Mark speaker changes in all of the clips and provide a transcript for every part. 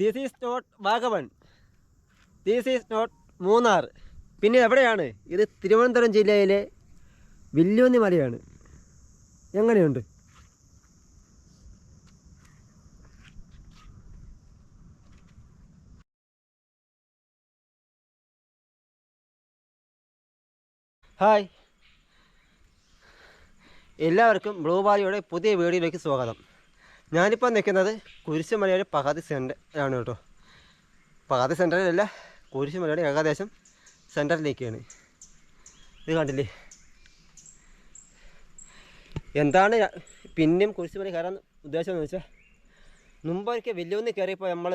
Speaker 1: This is not Vagamon this is not Munnar. പിന്നെ എവിടെയാണ്? ഇത് തിരുവനന്തപുരം ജില്ലയിലെ വില്ലുവന്നി മലയാണ്. എങ്ങനെയുണ്ട്? ഹായ് എല്ലാവർക്കും ബ്ലൂ വാലിയുടെ പുതിയ വീഡിയോയിലേക്ക് സ്വാഗതം. ഞാനിപ്പോൾ നിൽക്കുന്നത് കുരിശുമലയുടെ പകുതി സെന്റർ കേട്ടോ. പകുതി സെന്ററിലല്ല കുരിശുമലയുടെ ഏകദേശം സെന്ററിലേക്കാണ് ഇത് കണ്ടില്ലേ? എന്താണ് പിന്നെയും കുരിശുമല കയറാൻ ഉദ്ദേശം എന്ന് വെച്ചാൽ മുമ്പൊരിക്കൽ വലിയൊന്ന് കയറിയപ്പോൾ നമ്മൾ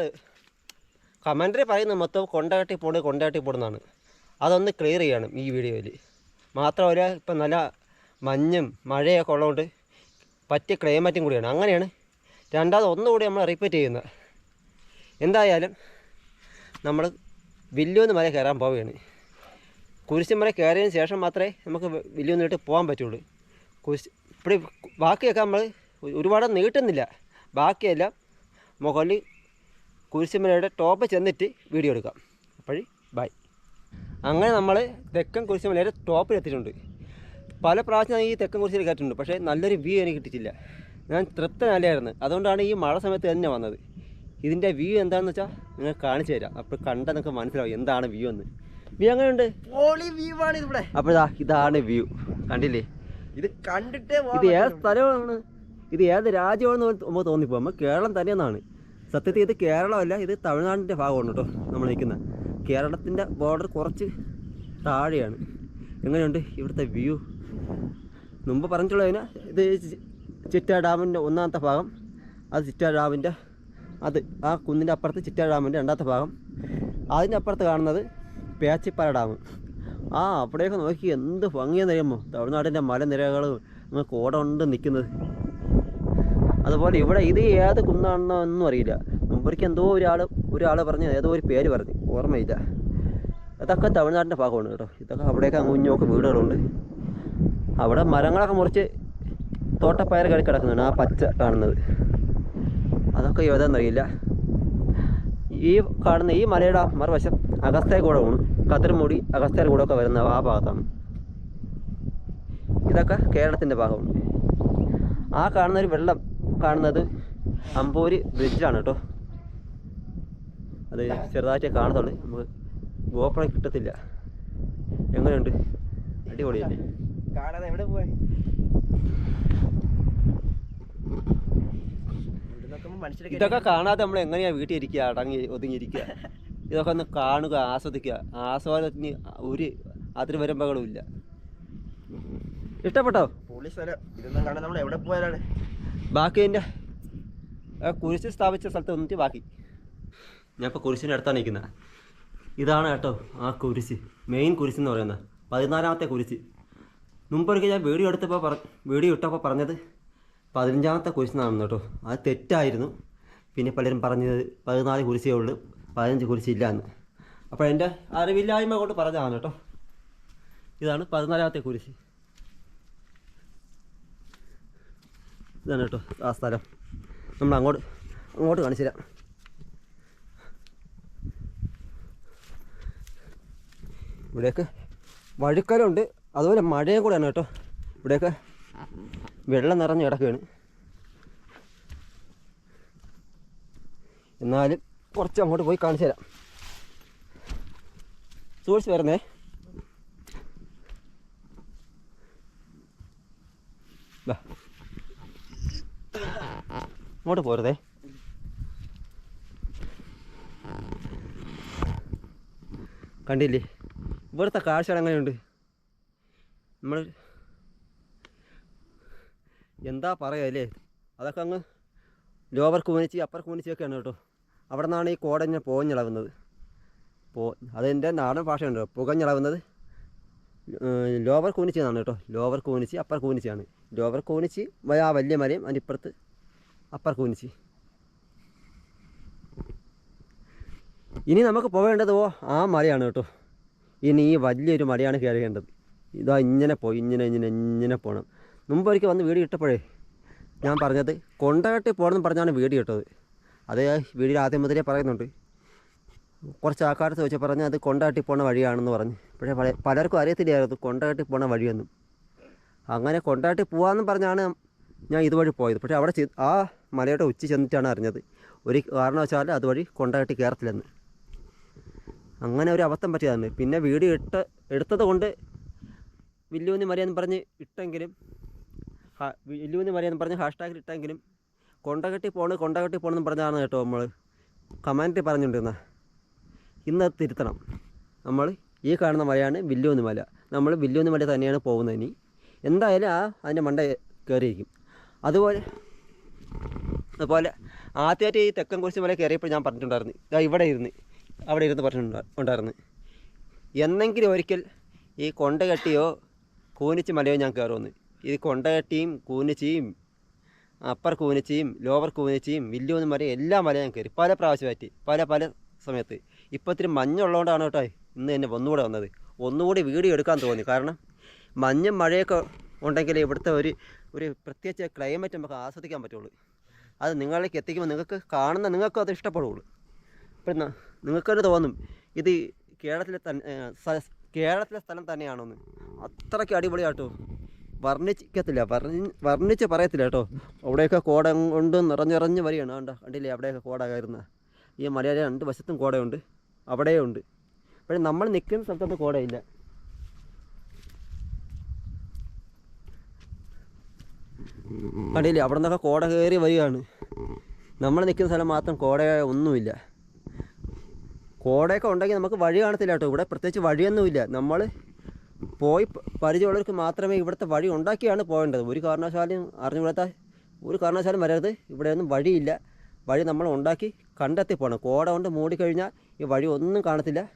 Speaker 1: കമന്ററി പറയുന്നത് മൊത്തം കൊണ്ടകട്ടി പോണ് കൊണ്ടകട്ടി പോണെന്നാണ് അതൊന്ന് ക്ലിയർ ചെയ്യണം ഈ വീഡിയോയിൽ മാത്രമല്ല ഇപ്പം നല്ല മഞ്ഞും മഴയൊക്കെ ഉള്ളതുകൊണ്ട് പറ്റിയ ക്ലൈമറ്റും കൂടിയാണ്. അങ്ങനെയാണ് രണ്ടാമത് ഒന്നുകൂടി നമ്മൾ റിപ്പീറ്റ് ചെയ്യുന്നത് എന്തായാലും നമ്മൾ വലിയൊന്ന് മല കയറാൻ പോവുകയാണ്. കുരിശുമല കയറിയതിന് ശേഷം മാത്രമേ നമുക്ക് വലിയൊന്ന് നീട്ടി പോകാൻ പറ്റുള്ളൂ. കുരിശ് ഇവിടെ ബാക്കിയൊക്കെ നമ്മൾ ഒരുപാട് നീട്ടുന്നില്ല. ബാക്കിയെല്ലാം മുകളിൽ കുരിശുമലയുടെ ടോപ്പ് ചെന്നിട്ട് വീഡിയോ എടുക്കാം. അപ്പോൾ ബൈ അങ്ങനെ നമ്മൾ തെക്കൻ കുരിശുമലയുടെ ടോപ്പിലെത്തിയിട്ടുണ്ട് പല പ്രാവശ്യം ഈ തെക്കൻ കുരിശിൽ കയറ്റിട്ടുണ്ട് പക്ഷേ നല്ലൊരു വ്യൂ എനിക്ക് കിട്ടിയിട്ടില്ല. ഞാൻ തൃപ്തനല്ലായിരുന്നു അതുകൊണ്ടാണ് ഈ മഴ സമയത്ത് തന്നെ വന്നത്. ഇതിന്റെ വ്യൂ എന്താണെന്ന് വെച്ചാൽ നിങ്ങൾ കാണിച്ചു തരാം. അപ്പോൾ കണ്ടാൽ നിങ്ങൾക്ക് മനസ്സിലാവും എന്താണ് വ്യൂ എന്ന്. വ്യൂ അങ്ങനെയുണ്ട്
Speaker 2: അപ്പോഴാ വ്യൂ ആണ് ഇവിടെ.
Speaker 1: അപ്പോൾ ഇതാ ഇതാണ് വ്യൂ കണ്ടില്ലേ?
Speaker 2: ഇത് കണ്ടിട്ട്
Speaker 1: ഇത് ഏത് സ്ഥലമാണ്? ഇത് ഏത് രാജ്യമാണെന്ന് നമുക്ക് തോന്നിപ്പോ നമ്മൾ കേരളം തന്നെയെന്നാണ്. സത്യത്തിൽ ഇത് കേരളമല്ല ഇത് തമിഴ്നാടിന്റെ ഭാഗമാണ് കേട്ടോ നമ്മൾ നിൽക്കുന്ന കേരളത്തിന്റെ ബോർഡർ കുറച്ച് താഴെയാണ്. എങ്ങനെയുണ്ട് ഇവിടുത്തെ വ്യൂ മുമ്പ് പറഞ്ഞിട്ടുള്ളതിന് ഇത് ചിറ്റാ ഡാമിന്റെ ഒന്നാമത്തെ ഭാഗം അത് ചിറ്റാ ഡാമിന്റെ അത് ആ കുന്നിന്റെ അപ്പുറത്ത് ചിറ്റാ ഡാമിന്റെ രണ്ടാമത്തെ ഭാഗം. അതിന്റെ അപ്പുറത്ത് കാണുന്നത് പേച്ചിപ്പാറ ഡാം. ആ അവിടെയൊക്കെ നോക്കി എന്ത് ഭംഗിയെന്ന് അറിയുമ്പോൾ തമിഴ്നാടിന്റെ മലനിരകളും അങ്ങ് കോട കൊണ്ട് നിൽക്കുന്നത്. അതുപോലെ ഇവിടെ ഇത് ഏത് കുന്നാണെന്നോ ഒന്നും അറിയില്ല. മുമ്പൊരിക്കൽ എന്തോ ഒരാൾ ഒരാൾ പറഞ്ഞ് ഏതോ ഒരു പേര് പറഞ്ഞു. ഓർമ്മയില്ല അതൊക്കെ തമിഴ്നാടിന്റെ ഭാഗമാണ് കേട്ടോ. ഇതൊക്കെ അവിടെയൊക്കെ കുഞ്ഞൊക്കെ വീടുകളുണ്ട്. അവിടെ മരങ്ങളൊക്കെ മുറിച്ച് തോട്ടപ്പയർ കളി കിടക്കുന്നുണ്ട്. ആ പച്ച കാണുന്നത്. അതൊക്കെ ഏതാണെന്നറിയില്ല ഈ കാണുന്ന ഈ മലയുടെ മറുവശം അഗസ്ത്യ കൂടമാണ് കതിർമുടി അഗസ്ത്യ ഒക്കെ വരുന്ന ആ ഭാഗത്താണ്. ഇതൊക്കെ കേരളത്തിന്റെ ഭാഗമാണ്. ആ കാണുന്ന ഒരു വെള്ളം കാണുന്നത് അമ്പൂരി ബ്രിഡ്ജാണ് കേട്ടോ. അത് ചെറുതായിട്ട് കാണത്തുള്ളൂ. നമുക്ക് ഗോപ്രം കിട്ടത്തില്ല. എങ്ങനെയുണ്ട്? അടിപൊളിയല്ലേ?
Speaker 2: കാണാതെ എവിടെ പോയി
Speaker 1: ഇതൊക്കെ കാണാതെ നമ്മൾ എങ്ങനെയാ വീട്ടിൽ ഇരിക്കുക അടങ്ങി ഒതുങ്ങിയിരിക്കുക? ഇതൊക്കെ ഒന്ന് കാണുക ആസ്വദിക്കുക. ആസ്വാദത്തിന് ഒരു അതിന് വരുമ്പകളും ഇല്ല. ഇഷ്ടപ്പെട്ടോ?
Speaker 2: പോളി സ്ഥലം ഇതൊന്നും കാണാൻ നമ്മൾ എവിടെ പോയാലാണ്?
Speaker 1: ബാക്കി എന്റെ കുരിശ് സ്ഥാപിച്ച സ്ഥലത്ത് വന്നിട്ട് ബാക്കി. ഞാൻ ഇപ്പോൾ കുരിശിന്റെ അടുത്താണ് നിൽക്കുന്നത് ഇതാണ് കേട്ടോ ആ കുരിശ്. മെയിൻ കുരിശ് എന്ന് പറയുന്നത്. പതിനാലാമത്തെ കുരിശ്. മുമ്പൊരിക്കൽ ഞാൻ വീഡിയോ എടുത്തപ്പോൾ പറ വീഡിയോ ഇട്ടപ്പോൾ പറഞ്ഞത് പതിനഞ്ചാമത്തെ കുരിശ് നടന്നു കേട്ടോ. അത് തെറ്റായിരുന്നു. പിന്നെ പലരും പറഞ്ഞത് പതിനാല് കുരിശേ ഉള്ളൂ പതിനഞ്ച് കുരിശില്ല എന്ന് അപ്പോൾ എന്റെ അറിവില്ലായ്മ കൊണ്ട് പറഞ്ഞതാണ് കേട്ടോ. ഇതാണ് പതിനാലാമത്തെ കുരിശ് ഇതാണ് കേട്ടോ ആ സ്ഥലം. നമ്മൾ അങ്ങോട്ട് അങ്ങോട്ട് കാണിച്ചു തരാം. ഇവിടെയൊക്കെ വഴുക്കലുണ്ട് അതുപോലെ മഴയും കൂടെയാണ് കേട്ടോ. ഇവിടെയൊക്കെ വെള്ളം നിറഞ്ഞ് കിടക്കുകയാണ്. എന്നാലും കുറച്ച് അങ്ങോട്ട് പോയി കാണിച്ചു തരാം. സൂക്ഷിച്ച് വരുന്നേ ഇങ്ങോട്ട് പോരുതേ. കണ്ടില്ലേ? ഇവിടുത്തെ കാഴ്ചകൾ എങ്ങനെയുണ്ട്? നമ്മൾ എന്താ പറയുക അല്ലേ അതൊക്കെ അങ്ങ് ലോവർ കൂനിച്ച് അപ്പർ കൂനിച്ചൊക്കെയാണ് കേട്ടോ. അവിടെ നിന്നാണ് ഈ കോടഞ്ഞ പോഞ്ഞിളകുന്നത് പോ അതെന്റെ നാടൻ ഭാഷയുണ്ട് പുകഞ്ഞിളകുന്നത് ലോവർ കൂനിച്ച് എന്നാണ് കേട്ടോ. ലോവർ കൂനിച്ച് അപ്പർ കൂനിച്ചാണ് ലോവർ കൂനിച്ച് ആ വലിയ മലയും അതിന്റെ ഇപ്പുറത്ത് അപ്പർ കൂനിച്ച് ഇനി നമുക്ക് പോവേണ്ടത് ഓ ആ മലയാണ് കേട്ടോ. ഇനി ഈ വലിയൊരു മലയാണ് കയറേണ്ടത്. ഇതാ ഇങ്ങനെ പോയി ഇങ്ങനെ ഇങ്ങനെ ഇങ്ങനെ പോകണം മുമ്പ് ഒരിക്കൽ വന്ന് വീട് ഇട്ടപ്പോഴേ ഞാൻ പറഞ്ഞത് കൊണ്ടകട്ടി പോകണമെന്ന് പറഞ്ഞാണ് വീട് ഇട്ടത്. അത് വീഡിയോ ആദ്യം മുതലേ പറയുന്നുണ്ട്. കുറച്ച് ആൾക്കാരത്ത് ചോദിച്ചാൽ പറഞ്ഞ് അത് കൊണ്ടാട്ടി പോണ വഴിയാണെന്ന് പറഞ്ഞു. പക്ഷേ പല- പലർക്കും അറിയത്തില്ലായിരുന്നു കൊണ്ടാട്ടി പോണ വഴിയൊന്നും. അങ്ങനെ കൊണ്ടാട്ടി പോകാമെന്ന് പറഞ്ഞാണ് ഞാൻ ഇതുവഴി പോയത്. പക്ഷേ അവിടെ ആ മലയുടെ ഉച്ച ചെന്നിട്ടാണ് അറിഞ്ഞത്. ഒരു കാരണവശാലും അതുവഴി കൊണ്ടാട്ടി കയറത്തില്ലെന്ന്. അങ്ങനെ ഒരു അബദ്ധം പറ്റിയതാണ്. പിന്നെ വീട് ഇട്ട് എടുത്തത് കൊണ്ട് വില്ലുവിന് മലയെന്ന് പറഞ്ഞ് ഇട്ടെങ്കിലും വില്ലുവിന് മലയെന്ന് പറഞ്ഞ് ഹാഷ്ടാഗിൽ ഇട്ടെങ്കിലും കൊണ്ടകട്ടി പോണ് കൊണ്ടകട്ടി പോണെന്ന് പറഞ്ഞതാണ് കേട്ടോ നമ്മൾ കമന്റ് പറഞ്ഞുകൊണ്ടിരുന്ന ഇന്ന് തിരുത്തണം. നമ്മൾ ഈ കാണുന്ന മലയാണ് വില്ലുവിന് മല. നമ്മൾ വില്ലുവിന് മല തന്നെയാണ് പോകുന്നത് ഇനി. എന്തായാലും ആ അതിന്റെ മണ്ട കയറിയിരിക്കും അതുപോലെ അതുപോലെ ആദ്യമായിട്ട് ഈ തെക്കൻ കുറിച്ച് മല കയറിയപ്പോൾ ഞാൻ പറഞ്ഞിട്ടുണ്ടായിരുന്നു. ഇതാ ഇവിടെ ഇരുന്ന് അവിടെ ഇരുന്ന് പറഞ്ഞിട്ടുണ്ടായിരുന്നു എന്നെങ്കിലും ഒരിക്കൽ ഈ കൊണ്ടകെട്ടിയോ കൂനിച്ച് മലയോ ഞാൻ കയറുമെന്ന് ഈ കൊണ്ടകട്ടിയും കൂനിച്ചിയും അപ്പർ കൂനിച്ചിയും ലോവർ കൂനിച്ചിയും വില്ലുവെന്നും പറയും എല്ലാ മല ഞാൻ കയറി. പല പ്രാവശ്യമായിട്ട് പല പല സമയത്ത്. ഇപ്പോൾ ഇത്തിരി മഞ്ഞുള്ളതുകൊണ്ടാണ് കേട്ടോ ഇന്ന് എന്നെ ഒന്നുകൂടെ വന്നത്. ഒന്നുകൂടി വീഡിയോ എടുക്കാൻ തോന്നി. കാരണം മഞ്ഞും മഴയൊക്കെ ഉണ്ടെങ്കിൽ ഇവിടുത്തെ ഒരു ഒരു പ്രത്യേകിച്ച് ക്ലൈമറ്റ് നമുക്ക് ആസ്വദിക്കാൻ പറ്റുള്ളൂ. അത് നിങ്ങളിലേക്ക് എത്തിക്കുമ്പോൾ നിങ്ങൾക്ക് കാണുന്ന നിങ്ങൾക്കും അത് ഇഷ്ടപ്പെടുള്ളൂ. ഇപ്പം നിങ്ങൾക്ക് തന്നെ ഇത് കേരളത്തിലെ തന്നെ കേരളത്തിലെ സ്ഥലം തന്നെയാണോന്ന്. അത്രയ്ക്ക് അടിപൊളിയാട്ടോ. വർണിക്കത്തില്ല. വർണി വർണിച്ച് പറയത്തില്ല കേട്ടോ. അവിടെയൊക്കെ കോട കൊണ്ട് നിറഞ്ഞിറഞ്ഞ് വരികയാണ്. കണ്ട? കണ്ടില്ലേ? അവിടെയൊക്കെ കോട കയറുന്ന ഈ മലയാളി രണ്ട് വശത്തും കോടയുണ്ട്. അവിടെയുണ്ട് പക്ഷേ നമ്മൾ നിൽക്കുന്ന സ്ഥലത്തൊന്നും കോടയില്ല. കണ്ടില്ലേ? അവിടെ നിന്നൊക്കെ കോട കയറി വരികയാണ്. നമ്മൾ നിൽക്കുന്ന സ്ഥലം മാത്രം കോട ഒന്നുമില്ല. കോടയൊക്കെ ഉണ്ടെങ്കിൽ നമുക്ക് വഴി കാണത്തില്ല കേട്ടോ. ഇവിടെ പ്രത്യേകിച്ച് വഴിയൊന്നുമില്ല. നമ്മൾ പോയി പരിചയമുള്ളവർക്ക് മാത്രമേ ഇവിടുത്തെ വഴി ഉണ്ടാക്കിയാണ് പോകേണ്ടത്. ഒരു കാരണവശാലും അറിഞ്ഞുകൂടാത്ത ഒരു കാരണവശാലും വരരുത്. ഇവിടെയൊന്നും വഴിയില്ല. വഴി നമ്മൾ ഉണ്ടാക്കി കണ്ടെത്തി പോകണം കോട കൊണ്ട് മൂടിക്കഴിഞ്ഞാൽ ഈ വഴി ഒന്നും കാണത്തില്ല.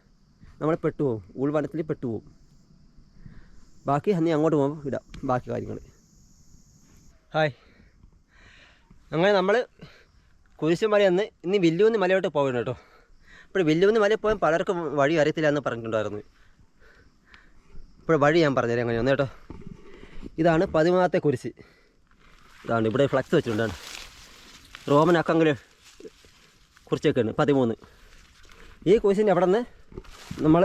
Speaker 1: നമ്മൾ പെട്ടുപോകും. ഉൾവനത്തിൽ പെട്ടുപോകും. ബാക്കി അന്നീ അങ്ങോട്ട് പോകുമ്പോൾ ഇടാം. ബാക്കി കാര്യങ്ങൾ. ഹായ്. അങ്ങനെ നമ്മൾ കുരിശുമല എന്ന് ഇനി വില്ലുവിന്ന് മലയോട്ട് പോകണം കേട്ടോ. അപ്പോൾ വില്ലുവിന്ന് മലയിൽ പോകാൻ പലർക്കും വഴി അറിയത്തില്ല എന്ന് പറഞ്ഞിട്ടുണ്ടായിരുന്നു. ഇപ്പോൾ വഴി ഞാൻ പറഞ്ഞുതരാം ഒന്ന് കേട്ടോ. ഇതാണ് പതിമൂന്നാമത്തെ കുരിശ്. ഇതാണ് ഇവിടെ ഫ്ലക്സ് വെച്ചിട്ടുണ്ടാണ് റോമൻ അക്കങ്ങൾ കുറിച്ചൊക്കെയാണ്. പതിമൂന്ന്. ഈ കുരിശിന്റെ അവിടെ നിന്ന് നമ്മൾ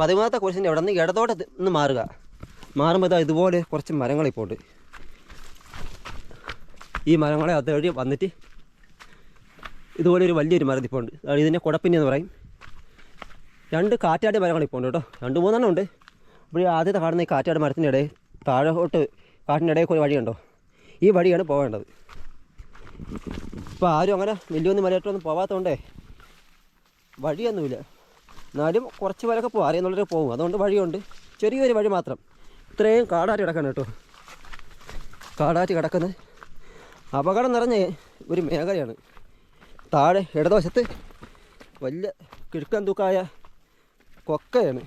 Speaker 1: പതിമൂന്നാമത്തെ കുരിശിന്റെ അവിടെ നിന്ന് ഇടതോടെ നിന്ന് മാറുക. മാറുമ്പോൾ ഇതാ ഇതുപോലെ കുറച്ച് മരങ്ങളിപ്പോൾ ഉണ്ട്. ഈ മരങ്ങളെ അതുവഴി വന്നിട്ട് ഇതുപോലെ ഒരു വലിയൊരു മരം ഇപ്പോൾ ഉണ്ട്. അതാണ് ഇതിനെ കുടപ്പിന്നി എന്ന് പറയും. രണ്ട് കാറ്റാടി മരങ്ങൾ ഇപ്പോൾ ഉണ്ട് കേട്ടോ. രണ്ട് മൂന്നെണ്ണം ഉണ്ട്. ഇവിടെ ആദ്യത്തെ കാണുന്ന ഈ കാറ്റാടി മരത്തിന്റെ ഇടയിൽ താഴോട്ട് കാട്ടിന്റെ ഇടയിൽ ഒരു വഴിയുണ്ടോ ഈ വഴിയാണ് പോകേണ്ടത്. ഇപ്പോൾ ആരും അങ്ങനെ വലിയൊന്നും മലയിട്ടൊന്നും പോകാത്തതുകൊണ്ടേ വഴിയൊന്നുമില്ല. എന്നാലും കുറച്ച് പേരൊക്കെ പോകും അറിയുന്നുള്ളവരെ പോകും അതുകൊണ്ട് വഴിയുണ്ട്. ചെറിയൊരു വഴി മാത്രം. ഇത്രയും കാടാറ്റി കിടക്കണം കേട്ടോ. കാടാറ്റി കിടക്കുന്നത് അപകടം നിറഞ്ഞ ഒരു മേഖലയാണ്. താഴെ ഇടതുവശത്ത് വലിയ കിഴക്കൻ തൂക്കായ കൊക്കയാണ്.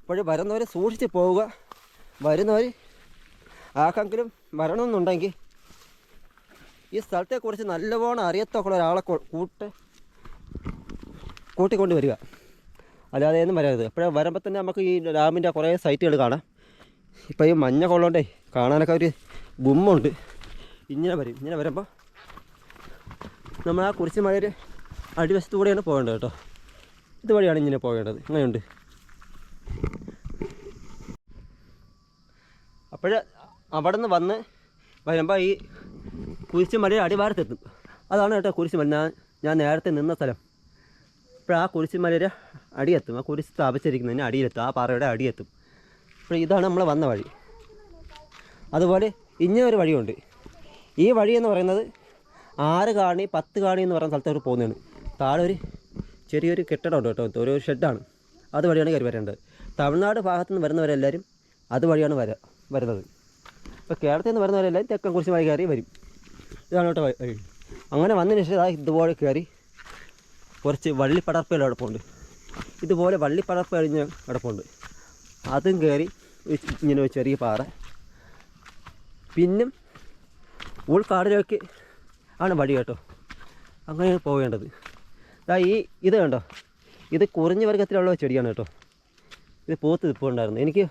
Speaker 1: അപ്പോൾ വരുന്നവർ സൂക്ഷിച്ച് പോവുക. വരുന്നവർ ആർക്കെങ്കിലും വരണമെന്നുണ്ടെങ്കിൽ ഈ സ്ഥലത്തെക്കുറിച്ച് നല്ലവണ്ണം അറിയത്തൊക്കെ ഒരാളെ കൂട്ട് കൂട്ടിക്കൊണ്ട് വരിക. അല്ലാതെ ഒന്നും വരരുത്. അപ്പോഴേ വരുമ്പോൾ തന്നെ നമുക്ക് ഈ ഡാമിന്റെ കുറേ സൈറ്റുകൾ കാണാം. ഇപ്പോൾ ഈ മഞ്ഞ കൊള്ളോണ്ടേ കാണാനൊക്കെ ഒരു ഗുമ്മുണ്ട്. ഇങ്ങനെ വരും. ഇങ്ങനെ വരുമ്പോൾ നമ്മൾ ആ കുരിശ് മലയുടെ അടിവശത്തു കൂടെയാണ് പോകേണ്ടത് കേട്ടോ. ഇതുവഴിയാണ് ഇങ്ങനെ പോകേണ്ടത്. അങ്ങനെയുണ്ട് അപ്പോൾ അവിടെ നിന്ന് വന്ന് വരുമ്പോൾ ഈ കുരിശ് മലയുടെ അടിവാരത്തെത്തും. അതാണ് കേട്ടോ കുരിശ് മല ഞാൻ ഞാൻ നേരത്തെ നിന്ന സ്ഥലം. അപ്പോൾ ആ കുരിശ് മലയുടെ അടിയെത്തും. ആ കുരിശ് സ്ഥാപിച്ചിരിക്കുന്നതിന് അടിയിലെത്തും. ആ പാറയുടെ അടിയെത്തും. അപ്പോൾ ഇതാണ് നമ്മൾ വന്ന വഴി. അതുപോലെ ഇങ്ങനെ ഒരു വഴിയുണ്ട്. ഈ വഴി എന്ന് പറയുന്നത് ആറ് കാണി പത്ത് കാണി എന്ന് പറയുന്ന സ്ഥലത്തോട്ട് പോകുന്നതാണ്. താഴെ ഒരു ചെറിയൊരു കെട്ടിടമുണ്ട് കേട്ടോ. ഒരു ഷെഡാണ്. അതുവഴിയാണ് കയറി വരേണ്ടത്. തമിഴ്നാട് ഭാഗത്തു നിന്ന് വരുന്നവരെല്ലാവരും അതുവഴിയാണ് വര വരുന്നത്. ഇപ്പോൾ കേരളത്തിൽ നിന്ന് വരുന്നവരെല്ലാം തെക്കൻ കുറിച്ച് വഴി കയറി വരും. ഇതാണ് കേട്ടോ വഴി. അങ്ങനെ വന്നതിന് ശേഷം ഇതാ ഇതുപോലെ കയറി കുറച്ച് വള്ളിപ്പടർപ്പുകൾ കിടപ്പുണ്ട് ഇതുപോലെ വള്ളിപ്പടർപ്പ് കഴിഞ്ഞ് കിടപ്പുണ്ട് അതും കയറി ഇങ്ങനെ ഒരു ചെറിയ പാറ. പിന്നും ഉൾക്കാടിലേക്ക് ആണ് വഴി കേട്ടോ. അങ്ങനെയാണ് പോകേണ്ടത് ദാ ഈ ഇത് കണ്ടോ? ഇത് കുറിഞ്ഞ വർഗത്തിലുള്ള ചെടിയാണ് കേട്ടോ. ഇത് പൂത്ത് ഉണ്ടായിരുന്നു എനിക്ക്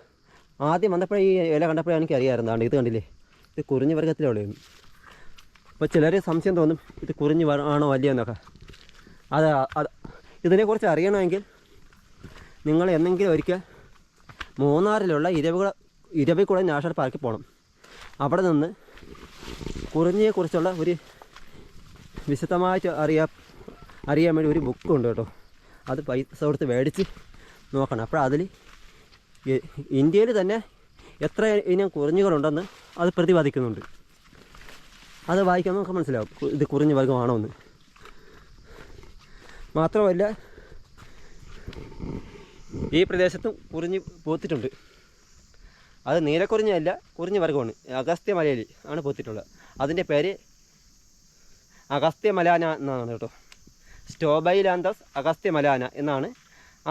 Speaker 1: ആദ്യം വന്നപ്പോഴേ ഈ ഇല കണ്ടപ്പോഴേ എനിക്ക് അറിയാമായിരുന്നു. ഇത് കണ്ടില്ലേ? ഇത് കുറിഞ്ഞ വർഗത്തിലുള്ളതാണ് അപ്പോൾ ചിലർ സംശയം തോന്നും ഇത് കുറിഞ്ഞ് ആണോ വലിയ എന്നൊക്കെ. അത് അത് ഇതിനെക്കുറിച്ച് അറിയണമെങ്കിൽ നിങ്ങൾ എന്നെങ്കിലും ഒരിക്കൽ മൂന്നാറിലുള്ള ഇരവികുള ഇരവികുളം നാഷണൽ പാർക്കിൽ പോകണം അവിടെ നിന്ന് കുറിഞ്ഞിയെക്കുറിച്ചുള്ള ഒരു വിശദമായിട്ട് അറിയാ അറിയാൻ വേണ്ടി ഒരു ബുക്ക് ഉണ്ട് കേട്ടോ. അത് പൈസ കൊടുത്ത് മേടിച്ച് നോക്കണം. അപ്പോൾ അതിൽ ഇന്ത്യയിൽ തന്നെ എത്ര ഇനം കുറിഞ്ഞുകളുണ്ടെന്ന് അത് പ്രതിപാദിക്കുന്നുണ്ട്. അത് വായിക്കാൻ നമുക്ക് മനസ്സിലാവും. ഇത് കുറിഞ്ഞ് വർഗമാണോ എന്ന് മാത്രമല്ല ഈ പ്രദേശത്തും കുറിഞ്ഞ് പോത്തിട്ടുണ്ട്. അത് നീലക്കുറിഞ്ഞല്ല കുറിഞ്ഞ് വർഗമാണ് അഗസ്ത്യ മലയിൽ ആണ് പോത്തിട്ടുള്ളത്. അതിന്റെ പേര് അഗസ്ത്യ മലാന എന്നാണ് കേട്ടോ. സ്റ്റോബൈലാന്തസ് അഗസ്ത്യ മലാന എന്നാണ്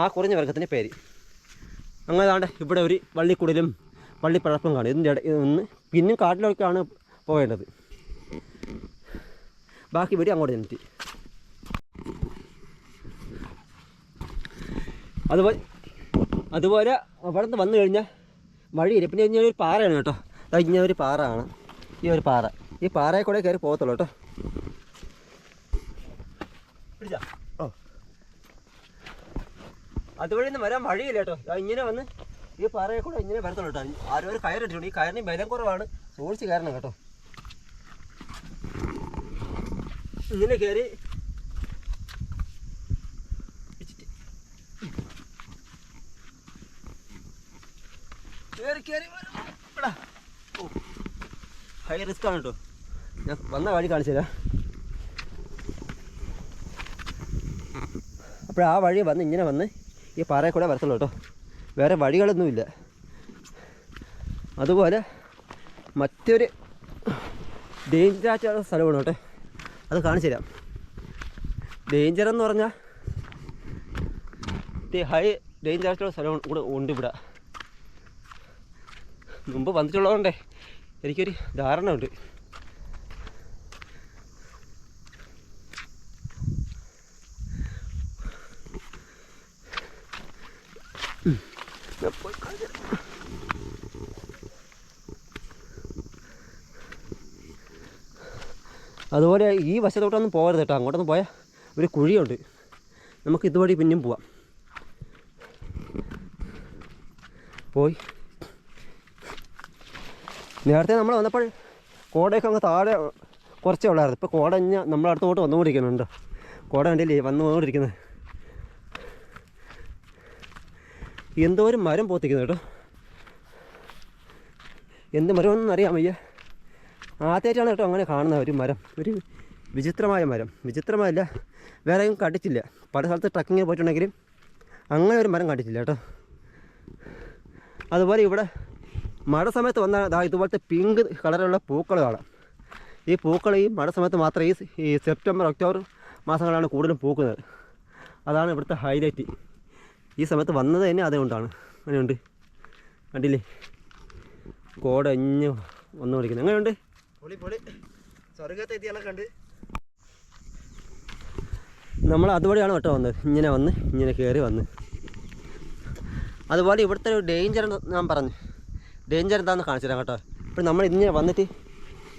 Speaker 1: ആ കുറഞ്ഞ വർഗത്തിന്റെ പേര്. അങ്ങനെ ദാണ്ടെ ഇവിടെ ഒരു വള്ളിക്കുടലും വള്ളിപ്പഴപ്പും കാണും. ഇതിന്റെ ഇടയിൽ നിന്ന് പിന്നും കാട്ടിലേക്കാണ് പോകേണ്ടത്. ബാക്കി വീട് അങ്ങോട്ട് ചെന്നിട്ട് അതുപോലെ അതുപോലെ അവിടെ നിന്ന് വന്നു കഴിഞ്ഞാൽ വഴിയില്ല പിന്നെ കഴിഞ്ഞാൽ ഒരു പാറയാണ് കേട്ടോ. ഇങ്ങനെ ഒരു പാറ ആണ് ഈ ഒരു പാറ. ഈ പാറയിൽ കൂടെ കയറി പോകത്തുള്ളൂ കേട്ടോ. പിടിച്ചാ. അതുവഴി നിന്ന് വരാൻ വഴിയില്ല കേട്ടോ. ഇങ്ങനെ വന്ന് ഈ പാറയെ കൂടെ ഇങ്ങനെ വരത്തുള്ളൂ കേട്ടോ. ആരും ഒരു കയറിട്ടുണ്ട് ഈ കയറിന് ബലം കുറവാണ്. സൂക്ഷിച്ച് കയറണം കേട്ടോ. ഇങ്ങനെ കയറി. ഹൈ റിസ്ക് ആണ് കേട്ടോ. ഞാൻ വന്ന വഴി കാണിച്ചു തരാം അപ്പോൾ ആ വഴി വന്ന് ഇങ്ങനെ വന്ന് ഈ പാറയിൽ കൂടെ വരത്തുള്ളൂ കേട്ടോ. വേറെ വഴികളൊന്നുമില്ല. അതുപോലെ മറ്റൊരു ഡേഞ്ചറായിട്ടുള്ള സ്ഥലമാണ് കേട്ടോ. അത് കാണിച്ചു തരാം. ഡേഞ്ചർ എന്ന് പറഞ്ഞാൽ ഹൈ ഡേഞ്ചർ ആയിട്ടുള്ള സ്ഥലം കൂടെ ഉണ്ട് ഇവിടെ. മുമ്പ് വന്നിട്ടുള്ളതുകൊണ്ടേ എനിക്കൊരു ധാരണ ഉണ്ട് ഞാൻ പോയി കാണിച്ചു തരാം. അതുപോലെ ഈ വശത്തോട്ടൊന്നും പോകരുത് കേട്ടോ. അങ്ങോട്ടൊന്നും പോയാൽ ഒരു കുഴിയുണ്ട്. നമുക്ക് ഇതുവഴി പിന്നെയും പോവാം. പോയി. നേരത്തെ നമ്മൾ വന്നപ്പോൾ കോടയൊക്കെ അങ്ങ് താഴെ കുറച്ചേ ഉള്ളായിരുന്നു. ഇപ്പോൾ കോട ഇഞ്ഞ നമ്മളടുത്തോട്ട് വന്നുകൊണ്ടിരിക്കുന്നുണ്ടോ. കോട കണ്ടില്ലേ വന്നുകൊണ്ടിരിക്കുന്നത്? എന്തോ ഒരു മരം പോത്തിക്കുന്നു കേട്ടോ. എന്ത് മരമെന്നൊന്നും അറിയാൻ വയ്യ. ആദ്യമായിട്ടാണ് കേട്ടോ അങ്ങനെ കാണുന്ന ഒരു മരം. ഒരു വിചിത്രമായ മരം. വിചിത്രമായല്ല വേറെ ഒന്നും കണ്ടിട്ടില്ല. പല സ്ഥലത്ത് ട്രക്കിങ്ങിന് പോയിട്ടുണ്ടെങ്കിലും അങ്ങനെ ഒരു മരം കണ്ടിട്ടില്ല കേട്ടോ. അതുപോലെ ഇവിടെ മഴ സമയത്ത് വന്നാൽ ദാ ഇതുപോലത്തെ പിങ്ക് കളറുള്ള പൂക്കൾ കാണാം. ഈ പൂക്കൾ ഈ മഴ സമയത്ത് മാത്രമേ ഈ സെപ്റ്റംബർ ഒക്ടോബർ മാസങ്ങളാണ് കൂടുതലും പൂക്കുന്നത്. അതാണ് ഇവിടുത്തെ ഹൈലൈറ്റ് ഈ സമയത്ത് വന്നത് തന്നെ അതുകൊണ്ടാണ്. അങ്ങനെയുണ്ട്. കണ്ടില്ലേ? കോട അഞ്ഞ് വന്നു പഠിക്കുന്നത് അങ്ങനെയുണ്ട്. നമ്മൾ അതുവഴിയാണ് കേട്ടോ വന്നത്. ഇങ്ങനെ വന്ന് ഇങ്ങനെ കയറി വന്ന്. അതുപോലെ ഇവിടുത്തെ ഒരു ഡേഞ്ചർ ഞാൻ പറഞ്ഞു. ഡേഞ്ചർ എന്താണെന്ന് കാണിച്ചു തരാം കേട്ടോ. ഇപ്പോൾ നമ്മൾ ഇങ്ങനെ വന്നിട്ട്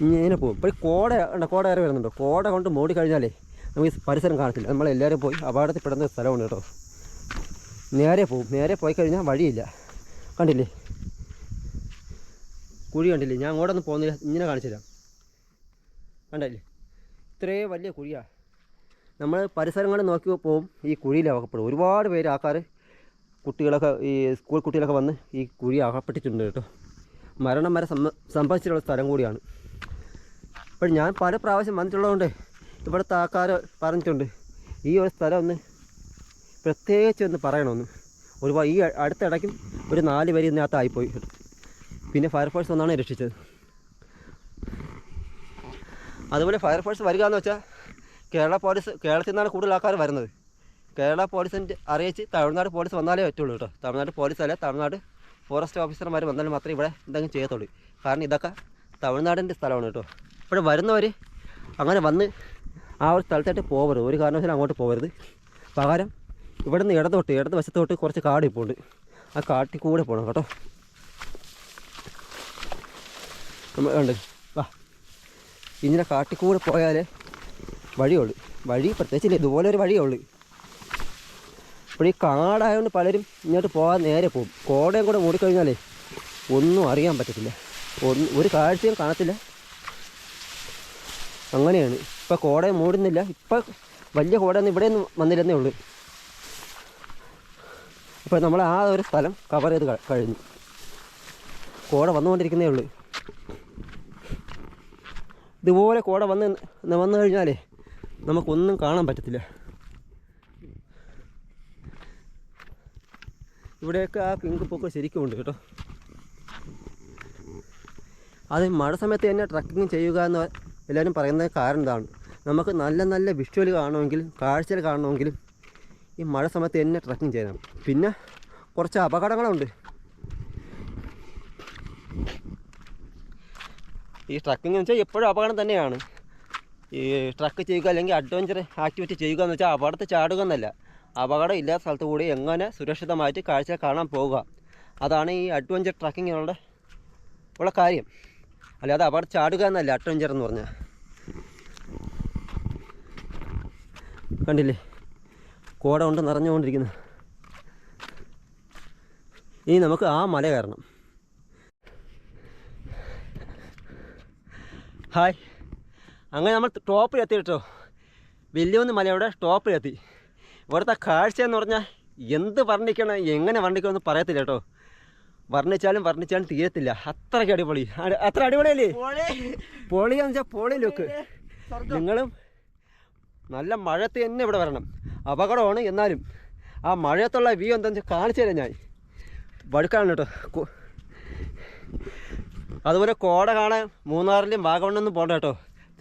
Speaker 1: ഇങ്ങനെ പോകും. ഇപ്പോൾ ഈ കോട ഉണ്ട് കോട കയറി വരുന്നുണ്ടോ. കോട കൊണ്ട് മൂടി കഴിഞ്ഞാലേ നമുക്ക് ഈ പരിസരം കാണത്തില്ല. നമ്മളെല്ലാവരും പോയി അപകടത്തിൽപ്പെടുന്ന പെടുന്ന സ്ഥലമുണ്ട് കേട്ടോ. നേരെ പോകും നേരെ പോയി കഴിഞ്ഞാൽ വഴിയില്ല. കണ്ടില്ലേ? കുഴി കണ്ടില്ലേ? ഞാൻ അങ്ങോട്ടൊന്നും പോകുന്നില്ല. ഇങ്ങനെ കാണിച്ചു തരാം കണ്ടില്ലേ? ഇത്രയും വലിയ കുഴിയാണ് നമ്മൾ പരിസരങ്ങൾ നോക്കി പോകും. ഈ കുഴിയിൽ അകപ്പെടും. ഒരുപാട് പേര് ആൾക്കാർ കുട്ടികളൊക്കെ ഈ സ്കൂൾ കുട്ടികളൊക്കെ വന്ന് ഈ കുഴി അകപ്പെട്ടിട്ടുണ്ട് കേട്ടോ. മരണം വരെ സംഭ സംഭവിച്ചിട്ടുള്ള സ്ഥലം കൂടിയാണ്. അപ്പോൾ ഞാൻ പല പ്രാവശ്യം വന്നിട്ടുള്ളതുകൊണ്ട് ഇവിടുത്തെ ആൾക്കാർ പറഞ്ഞിട്ടുണ്ട്. ഈ ഒരു സ്ഥലം ഒന്ന് പ്രത്യേകിച്ച് ഒന്ന് പറയണമെന്ന്. ഒരു ഈ അടുത്തിടയ്ക്കും ഒരു നാല് പേര് ഇതിനകത്ത് ആയിപ്പോയി. പിന്നെ ഫയർഫോഴ്സ് വന്നാണ് രക്ഷിച്ചത്. അതുപോലെ ഫയർഫോഴ്സ് വരിക എന്ന് വെച്ചാൽ കേരള പോലീസ് കേരളത്തിൽ നിന്നാണ് കൂടുതൽ ആൾക്കാർ വരുന്നത്. കേരള പോലീസിന്റെ അറിയിച്ച് തമിഴ്നാട് പോലീസ് വന്നാലേ പറ്റുള്ളൂ കേട്ടോ. തമിഴ്നാട് പോലീസ് അല്ല തമിഴ്നാട് ഫോറസ്റ്റ് ഓഫീസർമാർ വന്നാലും മാത്രമേ ഇവിടെ എന്തെങ്കിലും ചെയ്യത്തുള്ളൂ. കാരണം ഇതൊക്കെ തമിഴ്നാടിന്റെ സ്ഥലമാണ് കേട്ടോ. ഇവിടെ വരുന്നവർ അങ്ങനെ വന്ന് ആ ഒരു സ്ഥലത്തായിട്ട് പോകരുത് ഒരു കാരണവശാലും അങ്ങോട്ട് പോകരുത് പകരം ഇവിടെ നിന്ന് ഇടത്തോട്ട് ഇടത് വശത്തോട്ട് കുറച്ച് കാട് ഇപ്പോൾ ഉണ്ട്. ആ കാട്ടിൽ കൂടെ പോകണം കേട്ടോ. നമ്മൾ ഉണ്ട് വാ. ഇങ്ങനെ കാട്ടിൽ കൂടെ പോയാൽ വഴിയുള്ളു. വഴി പ്രത്യേകിച്ചില്ല ഇതുപോലെ ഒരു വഴിയുള്ളു അപ്പോൾ ഈ കാടായതുകൊണ്ട് പലരും ഇങ്ങോട്ട് പോകാൻ നേരെ പോകും. കോടയും കൂടെ ഓടിക്കഴിഞ്ഞാലേ ഒന്നും അറിയാൻ പറ്റത്തില്ല. ഒന്ന് ഒരു കാഴ്ചയും കാണത്തില്ല. അങ്ങനെയാണ്. ഇപ്പം കോടയും മൂടുന്നില്ല. ഇപ്പം വലിയ കോടയൊന്നും ഇവിടെ ഒന്നും വന്നില്ലെന്നേ ഉള്ളൂ. ഇപ്പോൾ നമ്മൾ ആ ഒരു സ്ഥലം കവർ ചെയ്ത് കഴിഞ്ഞു. കോട വന്നുകൊണ്ടിരിക്കുന്നേ ഉള്ളൂ. ഇതുപോലെ കോട വന്ന് വന്നു കഴിഞ്ഞാലേ നമുക്കൊന്നും കാണാൻ പറ്റത്തില്ല. ഇവിടെയൊക്കെ ആ പിങ്ക് പൊക്ക ശരിക്കും ഉണ്ട് കേട്ടോ. അത് മഴ സമയത്ത് തന്നെ ട്രക്കിങ് ചെയ്യുക എന്ന് എല്ലാവരും പറയുന്നത് കാരണം ഇതാണ്. നമുക്ക് നല്ല നല്ല വിഷ്വൽ കാണുമെങ്കിലും കാഴ്ചകൾ കാണണമെങ്കിലും ഈ മഴ സമയത്ത് തന്നെ ട്രക്കിങ് ചെയ്യണം പിന്നെ കുറച്ച് അപകടങ്ങളുണ്ട്. ഈ ട്രക്കിംഗ് എന്ന് വെച്ചാൽ എപ്പോഴും അപകടം തന്നെയാണ്. ഈ ട്രക്ക് ചെയ്യുക അല്ലെങ്കിൽ അഡ്വഞ്ചർ ആക്ടിവിറ്റി ചെയ്യുക എന്ന് വെച്ചാൽ അപകടത്തിൽ ചാടുക എന്നല്ല. അപകടം ഇല്ലാത്ത സ്ഥലത്ത് കൂടി എങ്ങനെ സുരക്ഷിതമായിട്ട് കാഴ്ച കാണാൻ പോവുക. അതാണ് ഈ അഡ്വഞ്ചർ ട്രക്കിങ്ങിനുള്ള ഉള്ള കാര്യം. അല്ലാതെ അപകടം ചാടുക എന്നല്ല അഡ്വഞ്ചർ എന്ന് പറഞ്ഞാൽ കണ്ടില്ലേ? കോട കൊണ്ട് നിറഞ്ഞുകൊണ്ടിരിക്കുന്നു. ഇനി നമുക്ക് ആ മല കയറണം. ഹായ്. അങ്ങനെ നമ്മൾ ടോപ്പിൽ എത്തി കേട്ടോ. വലിയൊന്ന് മലയുടെ ടോപ്പിലെത്തി ഇവിടുത്തെ കാഴ്ച എന്ന് പറഞ്ഞാൽ എന്ത് വർണിക്കണം എങ്ങനെ വർണിക്കണം എന്ന് പറയത്തില്ല കേട്ടോ. വർണിച്ചാലും വർണിച്ചാലും തീരത്തില്ല. അത്രയ്ക്ക് അടിപൊളി. അത്ര അടിപൊളിയല്ലേ? പൊളിയെന്ന് വെച്ചാൽ പൊളി ലുക്ക് നിങ്ങളും നല്ല മഴത്ത് തന്നെ ഇവിടെ വരണം. അപകടമാണ് എന്നാലും ആ മഴയത്തുള്ള വ്യൂ എന്താണെന്ന് കാണിച്ചു തരാം ഞാൻ. വഴുക്കാണ് കേട്ടോ. അതുപോലെ കോട കാണാൻ മൂന്നാറിലും വാഗമണ്ണൊന്നും പോകണ്ട കേട്ടോ.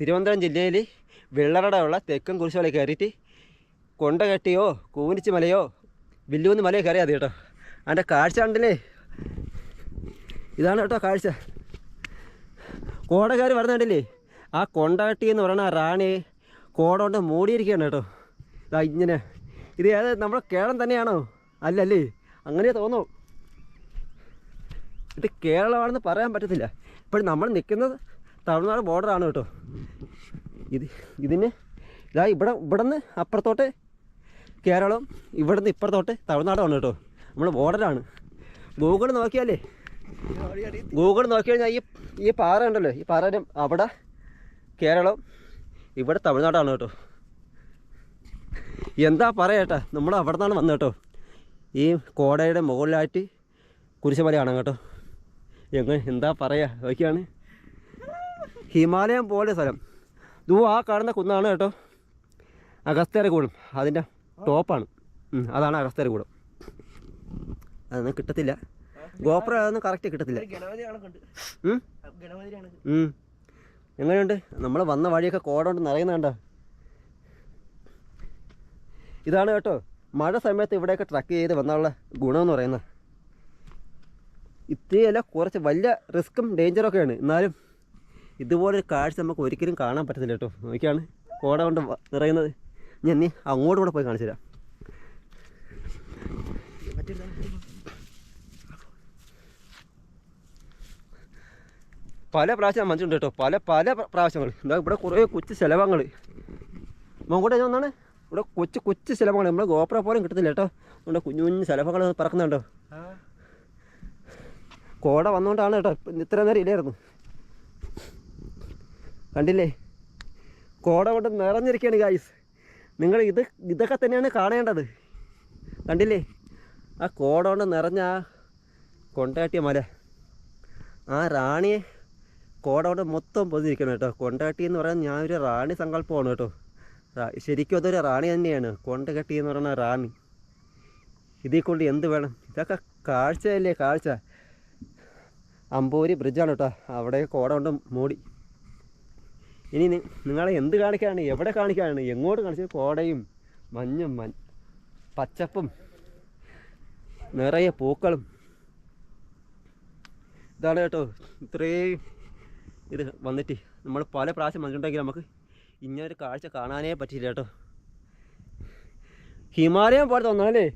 Speaker 1: തിരുവനന്തപുരം ജില്ലയിൽ വെള്ളറടയുള്ള തെക്കൻ കുരിശുമല കയറിയിട്ട് കൊണ്ട കെട്ടിയോ കൂനിച്ച് മലയോ വില്ലൂന്ന് മലയോ കയറിയാൽ മതി കേട്ടോ. അതിന്റെ കാഴ്ച ഉണ്ടല്ലേ ഇതാണ് കേട്ടോ കാഴ്ച. കോട കയറി ആ കൊണ്ടകട്ടി എന്ന് പറയുന്ന റാണി കോട കൊണ്ട് മൂടിയിരിക്കുകയാണ് കേട്ടോ. ഇതാ ഇങ്ങനെ. ഇത് ഏത് നമ്മുടെ കേരളം തന്നെയാണോ? അല്ലല്ലേ? അങ്ങനെ തോന്നൂ ഇത് കേരളമാണെന്ന് പറയാൻ പറ്റത്തില്ല. ഇപ്പോൾ നമ്മൾ നിൽക്കുന്നത് തമിഴ്നാട് ബോർഡറാണ് കേട്ടോ. ഇത് ഇതിന് ഇതാ ഇവിടെ ഇവിടെ നിന്ന് അപ്പുറത്തോട്ട് കേരളം ഇവിടെ നിന്ന് ഇപ്പുറത്തോട്ട് തമിഴ്നാടാണ് കേട്ടോ. നമ്മൾ ബോർഡറാണ്. ഗൂഗിൾ നോക്കിയാലേ. ഗൂഗിൾ നോക്കി കഴിഞ്ഞാൽ ഈ ഈ പാറ ഉണ്ടല്ലോ. ഈ പാറ അവിടെ കേരളം ഇവിടെ തമിഴ്നാടാണ് കേട്ടോ. എന്താ പറയട്ടെ? നമ്മൾ അവിടെ നിന്നാണ് വന്നത് കേട്ടോ. ഈ കോടയുടെ മുകളിലായിട്ട് കുരിശുമലയാണ് കേട്ടോ. എങ്ങനെ എന്താ പറയുക നോക്കിയാണ്. ഹിമാലയം പോലെ സ്ഥലം. ദൂ ആ കാണുന്ന കുന്നാണ് കേട്ടോ. അഗസ്ത്യരകൂടം അതിന്റെ ടോപ്പാണ്. അതാണ് അതാണ് അഗസ്ത്യരകൂടം അതൊന്നും കിട്ടത്തില്ല. ഗോപ്ര അതൊന്നും കറക്റ്റ് കിട്ടത്തില്ല. എങ്ങനെയുണ്ട്? നമ്മൾ വന്ന വഴിയൊക്കെ കോട കൊണ്ട്? നിറയുന്നുണ്ട ഇതാണ് കേട്ടോ മഴ സമയത്ത് ഇവിടെയൊക്കെ ട്രക്ക് ചെയ്ത് വന്നുള്ള ഗുണമെന്ന് പറയുന്നത്. ഇത്രയല്ല കുറച്ച് വലിയ റിസ്ക്കും ഡേഞ്ചറൊക്കെയാണ് എന്നാലും ഇതുപോലൊരു കാഴ്ച നമുക്ക് ഒരിക്കലും കാണാൻ പറ്റത്തില്ല കേട്ടോ. നോക്കിയാണ് കോട കൊണ്ട് നിറയുന്നത്. ഞാൻ നീ അങ്ങോട്ടും കൂടെ പോയി കാണിച്ചു തരാം പല പ്രാവശ്യം വന്നിട്ടുണ്ട് കേട്ടോ. പല പല പ്ര- പ്രാവശ്യങ്ങൾ. എന്താ ഇവിടെ കുറേ കൊച്ചു ശലഭങ്ങൾ മങ്ങോട്ടെ ഞാൻ ഒന്നാണ് ഇവിടെ കൊച്ചു കൊച്ചു ശലഭങ്ങൾ നമ്മുടെ ഗോപ്ര പോലും കിട്ടത്തില്ല കേട്ടോ. നമ്മുടെ കുഞ്ഞു കുഞ്ഞു ശലഭങ്ങൾ പറക്കുന്നുണ്ടോ കോട വന്നുകൊണ്ടാണ് കേട്ടോ. ഇത്ര നേരം ഇല്ലായിരുന്നു. കണ്ടില്ലേ? കോട കൊണ്ട് നിറഞ്ഞിരിക്കുകയാണ് ഗായ്സ് നിങ്ങൾ ഇത് ഇതൊക്കെ തന്നെയാണ് കാണേണ്ടത്. കണ്ടില്ലേ? ആ കോട കൊണ്ട് നിറഞ്ഞ ആ കൊണ്ടാട്ടിയ മല. ആ റാണിയെ കോട അവിടെ മൊത്തം പൊതിഞ്ഞിരിക്കണം കേട്ടോ. കൊണ്ടാട്ടി എന്ന് പറയാൻ ഞാൻ ഒരു റാണി സങ്കല്പമാണ് കേട്ടോ. ശരിക്കും അതൊരു റാണി തന്നെയാണ്. കൊണ്ടകട്ടി എന്ന് പറയുന്ന റാണി. ഇതിൽ കൊണ്ട് എന്ത് വേണം? ഇതൊക്കെ കാഴ്ചയല്ലേ കാഴ്ച. അമ്പൂരി ബ്രിഡ്ജാണ് കേട്ടോ. അവിടെ കോട കൊണ്ട് മൂടി. ഇനി നിങ്ങളെ എന്ത് കാണിക്കാണ് എവിടെ കാണിക്കാണ് എങ്ങോട്ട് കാണിച്ചത് കോടയും മഞ്ഞും മഞ്ഞ പച്ചപ്പും നിറയെ പൂക്കളും. ഇതാണ് കേട്ടോ. ഇത്രയും ഇത് വന്നിട്ട് നമ്മൾ പല പ്രാവശ്യം വന്നിട്ടുണ്ടെങ്കിൽ നമുക്ക് ഇങ്ങനൊരു കാഴ്ച കാണാനേ പറ്റില്ല കേട്ടോ. ഹിമാലയം പോലെ തോന്നാല്ലേ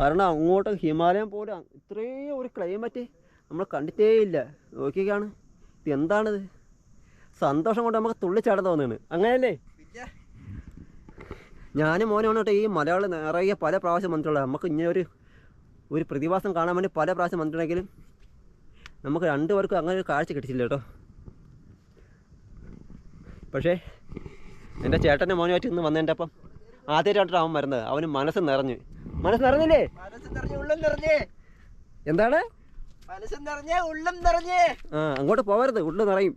Speaker 1: കാരണം അങ്ങോട്ട് ഹിമാലയം പോലെ ഇത്രയും ഒരു ക്ലൈമറ്റ് നമ്മൾ കണ്ടിട്ടേ ഇല്ല. നോക്കിയൊക്കെയാണ് ഇത് എന്താണിത്? സന്തോഷം കൊണ്ട് നമുക്ക് തുള്ളിച്ചാടാൻ തോന്നുന്നു അങ്ങനെയല്ലേ? ഞാനും മോനാണ് കേട്ടോ ഈ മലയാളം നിറയെ പല പ്രാവശ്യം വന്നിട്ടുള്ളത്. നമുക്ക് ഇങ്ങനെ ഒരു ഒരു പ്രതിഭാസം കാണാൻ വേണ്ടി പല പ്രാവശ്യം വന്നിട്ടുണ്ടെങ്കിലും നമുക്ക് രണ്ടു രണ്ടുപേർക്കും അങ്ങനെ ഒരു കാഴ്ച കിട്ടിച്ചില്ല കേട്ടോ. പക്ഷേ എന്റെ ചേട്ടന്റെ മോനുമായിട്ട് ഇന്ന് വന്നതിന്റെ അപ്പം ആദ്യമായിട്ടാണ് അവൻ വരുന്നത്. അവന് മനസ്സ് നിറഞ്ഞു. മനസ്സ് നിറഞ്ഞില്ലേ? എന്താണ്? ആ അങ്ങോട്ട് പോവരുത്. ഉള്ളു നിറയും.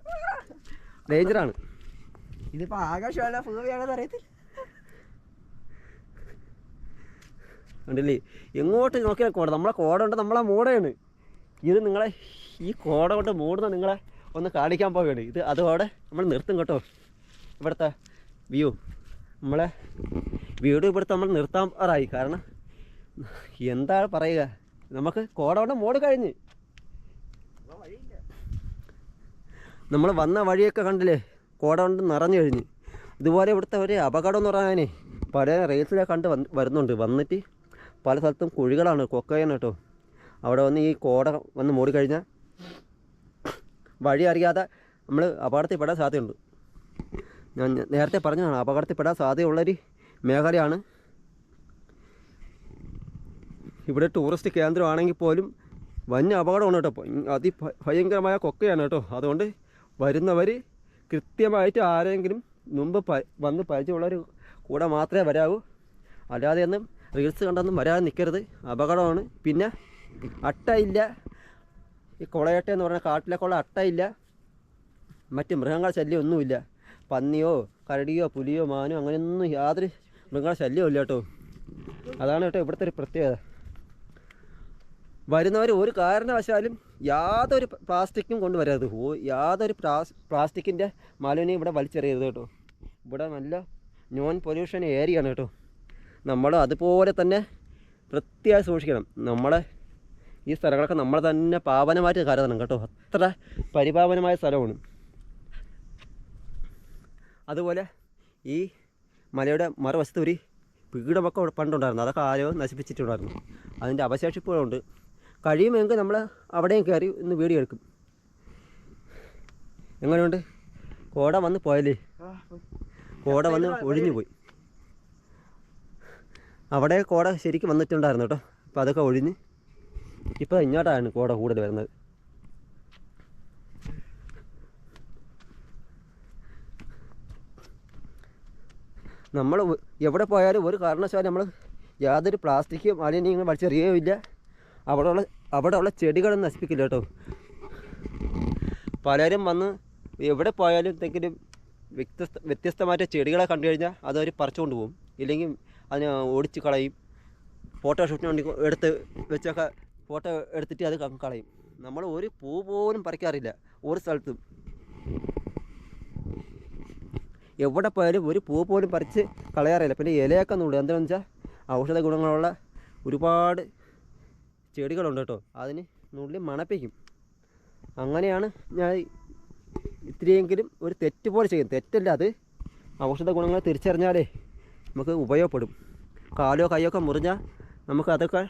Speaker 1: ഡേഞ്ചറാണ്
Speaker 2: ഇതിപ്പോ ആകാശമല്ല ഭൂമിയാണെന്ന് അറിയത്തില്ല.
Speaker 1: കണ്ടില്ലേ? എങ്ങോട്ട് നോക്കിയാൽ കോട നമ്മളെ കോട കൊണ്ട് നമ്മളെ മൂടയാണ് ഇത് നിങ്ങളെ ഈ കോട കൊണ്ട് മൂടുന്ന നിങ്ങളെ ഒന്ന് കാണിക്കാൻ പോവുകയാണ്. ഇത് അതോടെ നമ്മൾ നിർത്തും കേട്ടോ. ഇവിടുത്തെ വ്യൂ നമ്മളെ വീട് ഇവിടുത്തെ നമ്മൾ നിർത്താറായി കാരണം എന്താ പറയുക? നമുക്ക് കോട കൊണ്ട് മൂട് കഴിഞ്ഞ്. നമ്മൾ വന്ന വഴിയൊക്കെ കണ്ടില്ലേ? കോട കൊണ്ട് നിറഞ്ഞു കഴിഞ്ഞ്. ഇതുപോലെ ഇവിടുത്തെ ഒരു അപകടം എന്ന് പറയാനേ പല റേസിലൊക്കെ കണ്ട് വരുന്നുണ്ട്. വന്നിട്ട് പല സ്ഥലത്തും കുഴികളാണ് കൊക്കയാണ് കേട്ടോ. അവിടെ വന്ന് ഈ കോട വന്ന് മൂടിക്കഴിഞ്ഞാൽ വഴി അറിയാതെ നമ്മൾ അപകടത്തിൽപ്പെടാൻ സാധ്യതയുണ്ട്. ഞാൻ നേരത്തെ പറഞ്ഞതാണ് അപകടത്തിൽപ്പെടാൻ സാധ്യതയുള്ളൊരു മേഖലയാണ് ഇവിടെ ടൂറിസ്റ്റ് കേന്ദ്രമാണെങ്കിൽ പോലും വൻ അപകടമാണ് കേട്ടോ. അതി ഭയങ്കരമായ കൊക്കയാണ് കേട്ടോ. അതുകൊണ്ട് വരുന്നവർ കൃത്യമായിട്ട് ആരെങ്കിലും മുമ്പ് പ വന്ന് പരിചയമുള്ളവർ കൂടെ മാത്രമേ വരാവൂ. അല്ലാതെ ഒന്നും റീൽസ് കണ്ടൊന്നും വരാതെ നിൽക്കരുത് അപകടമാണ്. പിന്നെ അട്ടയില്ല. ഈ കുളയട്ട എന്ന് പറഞ്ഞ കാട്ടിലേക്കുള്ള അട്ടയില്ല. മറ്റ് മൃഗങ്ങളുടെ ശല്യം ഒന്നുമില്ല പന്നിയോ കരടിയോ പുലിയോ മാനോ അങ്ങനെയൊന്നും യാതൊരു മൃഗങ്ങളുടെ ശല്യവും ഇല്ല കേട്ടോ. അതാണ് കേട്ടോ ഇവിടുത്തെ ഒരു പ്രത്യേകത. വരുന്നവർ ഒരു കാരണവശാലും യാതൊരു പ്ലാസ്റ്റിക്കും കൊണ്ടുവരരുത്. ഓ യാതൊരു പ്ലാസ് പ്ലാസ്റ്റിക്കിന്റെ മാലിന്യം ഇവിടെ വലിച്ചെറിയരുത് കേട്ടോ. ഇവിടെ നല്ല നോൺ പൊല്യൂഷൻ ഏരിയയാണ് കേട്ടോ. നമ്മൾ അതുപോലെ തന്നെ വൃത്തിയായി സൂക്ഷിക്കണം. നമ്മളെ ഈ സ്ഥലങ്ങളൊക്കെ നമ്മൾ തന്നെ പാവനമായിട്ട് കരുതണം കേട്ടോ. അത്ര പരിപാവനമായ സ്ഥലമാണ്. അതുപോലെ ഈ മലയുടെ മറുവശത്ത് ഒരു പീഠമൊക്കെ പണ്ടുണ്ടായിരുന്നു. അതൊക്കെ ആരോ നശിപ്പിച്ചിട്ടുണ്ടായിരുന്നു. അതിന്റെ അവശേഷിപ്പുകളുണ്ട്. കഴിയുമെങ്കിൽ നമ്മൾ അവിടെയും കയറി ഇന്ന് വീഡിയോ എടുക്കും. എങ്ങനെയുണ്ട്? കോട വന്ന് പോയല്ലേ. കോട വന്ന് ഒഴിഞ്ഞു പോയി. അവിടെ കോട ശരിക്കും വന്നിട്ടുണ്ടായിരുന്നു കേട്ടോ. അപ്പോൾ അതൊക്കെ ഒഴിഞ്ഞ് ഇപ്പോൾ ഇങ്ങോട്ടാണ് കോട കൂടുതൽ വരുന്നത്. നമ്മൾ എവിടെ പോയാലും ഒരു കാരണവശാലും നമ്മൾ യാതൊരു പ്ലാസ്റ്റിക് മാലിന്യങ്ങളും വലിച്ചെറിയുകയില്ല അവിടെയുള്ള അവിടെയുള്ള ചെടികളും നശിപ്പിക്കില്ല കേട്ടോ. പലരും വന്ന് എവിടെ പോയാലും എന്തെങ്കിലും വ്യത്യസ്ത വ്യത്യസ്തമായിട്ട് ചെടികളെ കണ്ടു കഴിഞ്ഞാൽ അതവർ പറിച്ചുകൊണ്ട് പോകും. ഇല്ലെങ്കിൽ അതിനെ ഓടിച്ച് കളയും. ഫോട്ടോ ഷൂട്ടിന് വേണ്ടി എടുത്ത് വെച്ചൊക്കെ ഫോട്ടോ എടുത്തിട്ട് അത് കളയും. നമ്മൾ ഒരു പൂ പോലും പറിക്കാറില്ല. ഒരു സ്ഥലത്തും. എവിടെ പോയാലും ഒരു പൂ പോലും പറിച്ച് കളയാറില്ല. പിന്നെ ഇലയൊക്കെ നൂടും. എന്താണെന്ന് വെച്ചാൽ ഔഷധ ഗുണങ്ങളുള്ള ഒരുപാട് ചെടികളുണ്ട് കേട്ടോ. അതിന് നുള്ളി മണപ്പിക്കും. അങ്ങനെയാണ് ഞാൻ ഇത്തിരിയെങ്കിലും ഒരു തെറ്റ് പോലെ ചെയ്യും തെറ്റല്ല അത് ഔഷധ ഗുണങ്ങൾ തിരിച്ചറിഞ്ഞാലേ നമുക്ക് ഉപയോഗപ്പെടും. കാലോ കൈയോ ഒക്കെ മുറിഞ്ഞാൽ നമുക്ക് അതൊക്കെ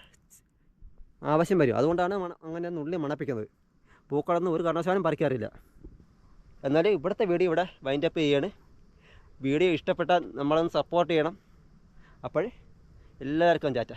Speaker 1: ആവശ്യം വരും. അതുകൊണ്ടാണ് മണ അങ്ങനെ നുള്ളി മണപ്പിക്കുന്നത്. പൂക്കളൊന്നും ഒരു കാരണവശാലും പറിക്കാറില്ല. എന്നാലും ഇവിടുത്തെ വീഡിയോ ഇവിടെ വൈൻഡപ്പ് ചെയ്യാണ്. വീഡിയോ ഇഷ്ടപ്പെട്ടാൽ നമ്മളൊന്ന് സപ്പോർട്ട് ചെയ്യണം. അപ്പോൾ എല്ലാവർക്കും ചാറ്റ.